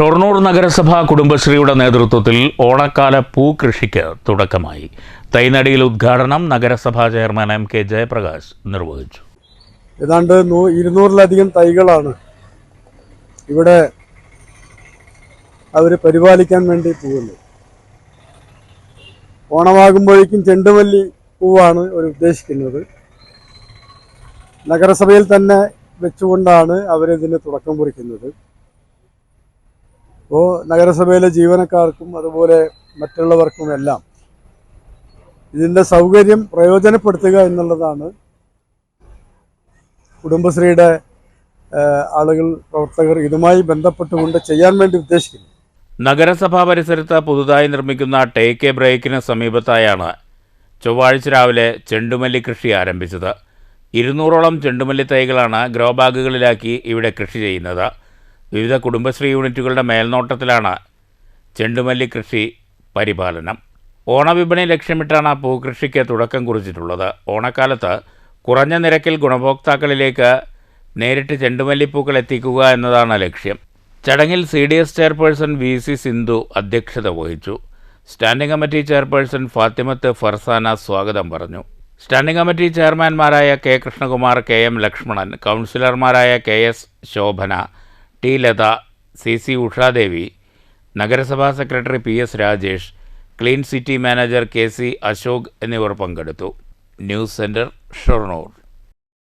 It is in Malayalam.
ഷൊർണൂർ നഗരസഭ കുടുംബശ്രീയുടെ നേതൃത്വത്തിൽ ഓണക്കാല പൂകൃഷിക്ക് തുടക്കമായി. തൈനടിയിൽ ഉദ്ഘാടനം നഗരസഭാ ചെയർമാൻ എം കെ ജയപ്രകാശ് നിർവഹിച്ചു. ഏതാണ്ട് ഇരുന്നൂറിലധികം തൈകളാണ് ഇവിടെ അവർ പരിപാലിക്കാൻ വേണ്ടി പോകുന്നത്. ഓണമാകുമ്പോഴേക്കും ചെണ്ടുമല്ലി പൂവാണ് അവർ ഉദ്ദേശിക്കുന്നത്. നഗരസഭയിൽ തന്നെ വെച്ചുകൊണ്ടാണ് അവരിതിന് തുടക്കം കുറിക്കുന്നത്. അപ്പോൾ നഗരസഭയിലെ ജീവനക്കാർക്കും അതുപോലെ മറ്റുള്ളവർക്കും എല്ലാം ഇതിന്റെ സൗകര്യം പ്രയോജനപ്പെടുത്തുക എന്നുള്ളതാണ് കുടുംബശ്രീയുടെ ആളുകൾ പ്രവർത്തകർ ഇതുമായി ബന്ധപ്പെട്ടുകൊണ്ട് ചെയ്യാൻ വേണ്ടി ഉദ്ദേശിക്കുന്നു നഗരസഭാ പരിസരത്ത് പുതുതായി നിർമ്മിക്കുന്ന ടേക്ക് എ ബ്രേക്കിന് സമീപത്തായാണ് ചൊവ്വാഴ്ച രാവിലെ ചെണ്ടുമല്ലി കൃഷി ആരംഭിച്ചത്. ഇരുന്നൂറോളം ചെണ്ടുമല്ലി തൈകളാണ് ഗ്രോ ബാഗുകളിലാക്കി ഇവിടെ കൃഷി ചെയ്യുന്നത്. വിവിധ കുടുംബശ്രീ യൂണിറ്റുകളുടെ മേൽനോട്ടത്തിലാണ് ചെണ്ടുമല്ലി കൃഷി പരിപാലനം. ഓണവിപണി ലക്ഷ്യമിട്ടാണ് പൂക്കൃഷിക്ക് തുടക്കം കുറിച്ചിട്ടുള്ളത്. ഓണക്കാലത്ത് കുറഞ്ഞ നിരക്കിൽ ഗുണഭോക്താക്കളിലേക്ക് നേരിട്ട് ചെണ്ടുമല്ലിപ്പൂക്കൾ എത്തിക്കുക എന്നതാണ് ലക്ഷ്യം. ചടങ്ങിൽ C D S chairperson V C Sindhu അധ്യക്ഷത വഹിച്ചു. Standing committee chairperson Fathimath Farsana സ്വാഗതം പറഞ്ഞു. Standing committee ചെയർമാൻമാരായ K Krishnakumar K M Lakshmanan കൗൺസിലർമാരായ K S Shobhana T. Latha C. C. Ushadevi നഗരസഭാ secretary P. S. Rajesh clean city manager K. C. Ashok എന്നിവർ പങ്കെടുത്തു. News centre Shoranur.